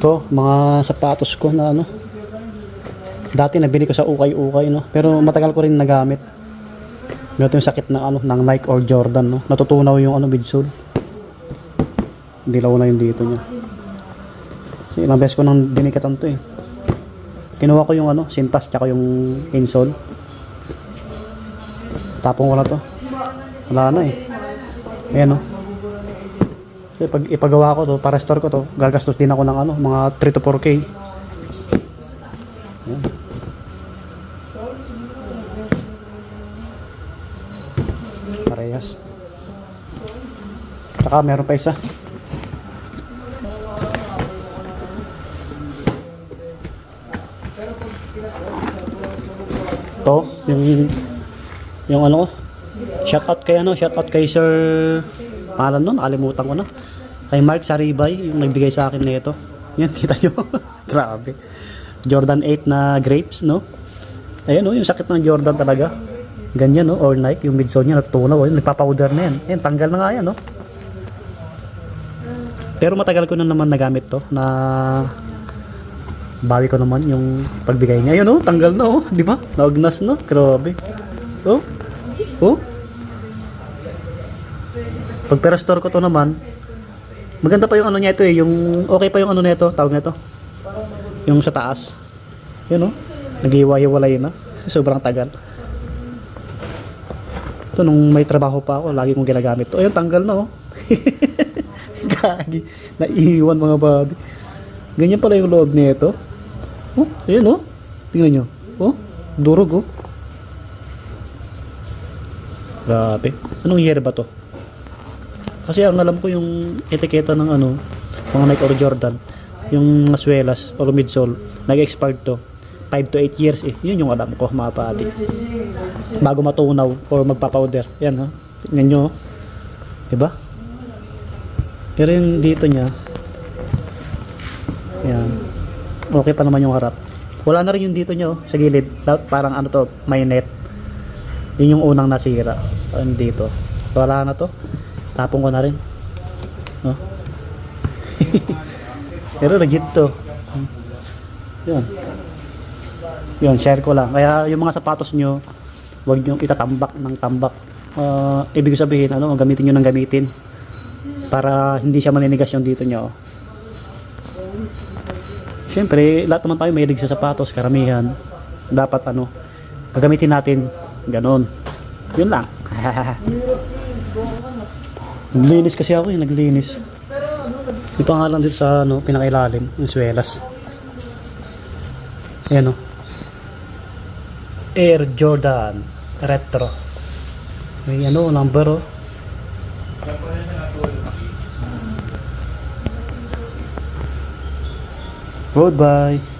Ito, mga sapatos ko na ano. Dati nabili ko sa ukay-ukay, no? Pero matagal ko rin nagamit. Ganito yung sakit ng ano, ng Nike or Jordan, no? Natutunaw yung ano, midsole. Dilaw na yung dito niya. Kasi ilang beses ko nang dinikatan to eh. Kinuha ko yung ano, sintas tsaka yung insole. Tapong ko na to. Wala na eh. Ayan oh. Kasi pag ipagawa ko to, para store ko to, gagastos din ako ng ano, mga 3 to 4k. Ayan. Parehas. Tsaka meron pa isa. To, yung yung ano ko. Shout out kay ano, shout out kay Sir Pangalan nun, nakalimutan ko na. Kay Mark Saribay, yung nagbigay sa akin nito. Yan, kita nyo. Grabe. Jordan 8 na grapes, no? Ayan, no, yung sakit ng Jordan talaga. Ganyan, no? All night, yung midsole niya natutunaw. Ayun, nagpapowder na yan. Ayan, tanggal na nga yan, no? Pero matagal ko na naman nagamit to na bawi ko naman yung pagbigay niya. Ayun, no? Tanggal na, oh. Di ba? Naugnas, no? Grabe. Oh? Oh? Pag perastore ko to naman, maganda pa yung ano niya ito eh, yung okay pa yung ano nito, tawag nito. Yung sa taas. Yun oh, naghiwa-hiwalay na. Sobrang tagal. Ito nung may trabaho pa ako, lagi kong ginagamit to. Ayun, tanggal na oh. Gagi, naiiwan mga body. Ganyan pala yung loob nito. Oh, ayun oh. Tingnan nyo. Oh, durog oh. Grabe. Anong year ba to? Kasi ang alam ko yung etiketa ng ano, mga Nike or Jordan, yung maswelas or midsole, nag-expired to 5 to 8 years eh. Yun yung alam ko, mga pati. Bago matunaw or magpa-powder. Yan ha. Tingnan nyo. Diba? Pero yung dito niya, yan. Okay pa naman yung harap. Wala na rin yung dito niya oh, sa gilid. Parang ano to, may net. Yun yung unang nasira. Parang dito. Wala na to. Tapong ko na rin. No? Pero legit to. Yun. Yun, share ko lang. Kaya yung mga sapatos nyo, huwag nyo itatambak ng tambak. Ah, ibig sabihin, ano, gamitin nyo ng gamitin. Para hindi siya maninigas yung dito nyo. Siyempre, lahat naman tayo mahilig sa sapatos, karamihan. Dapat ano, gagamitin natin ganon. Yun lang. Naglinis kasi ako eh, naglinis. May pangalan dito sa ano, pinakailalim, yung swelas. Ayan o. Air Jordan Retro. May ano, number o. Goodbye.